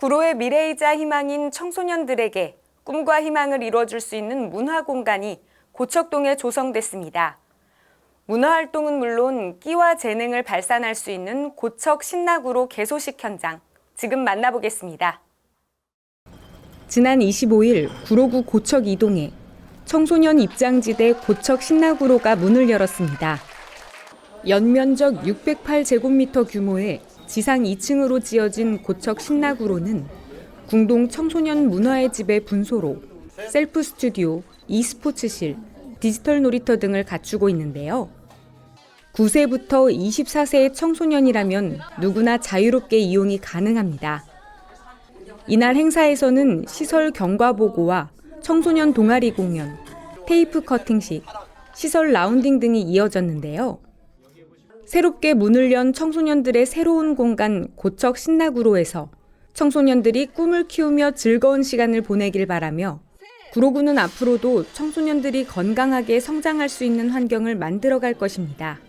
구로의 미래이자 희망인 청소년들에게 꿈과 희망을 이루어줄 수 있는 문화 공간이 고척동에 조성됐습니다. 문화 활동은 물론 끼와 재능을 발산할 수 있는 고척 신나구로 개소식 현장 지금 만나보겠습니다. 지난 25일 구로구 고척 이동에 청소년 입장지대 고척 신나구로가 문을 열었습니다. 연면적 608제곱미터 규모의 지상 2층으로 지어진 고척 신나구로는 궁동 청소년 문화의 집의 분소로, 셀프 스튜디오, e스포츠실, 디지털 놀이터 등을 갖추고 있는데요. 9세부터 24세의 청소년이라면 누구나 자유롭게 이용이 가능합니다. 이날 행사에서는 시설 경과 보고와 청소년 동아리 공연, 테이프 커팅식, 시설 라운딩 등이 이어졌는데요. 새롭게 문을 연 청소년들의 새로운 공간 고척 신나구로에서 청소년들이 꿈을 키우며 즐거운 시간을 보내길 바라며 구로구는 앞으로도 청소년들이 건강하게 성장할 수 있는 환경을 만들어갈 것입니다.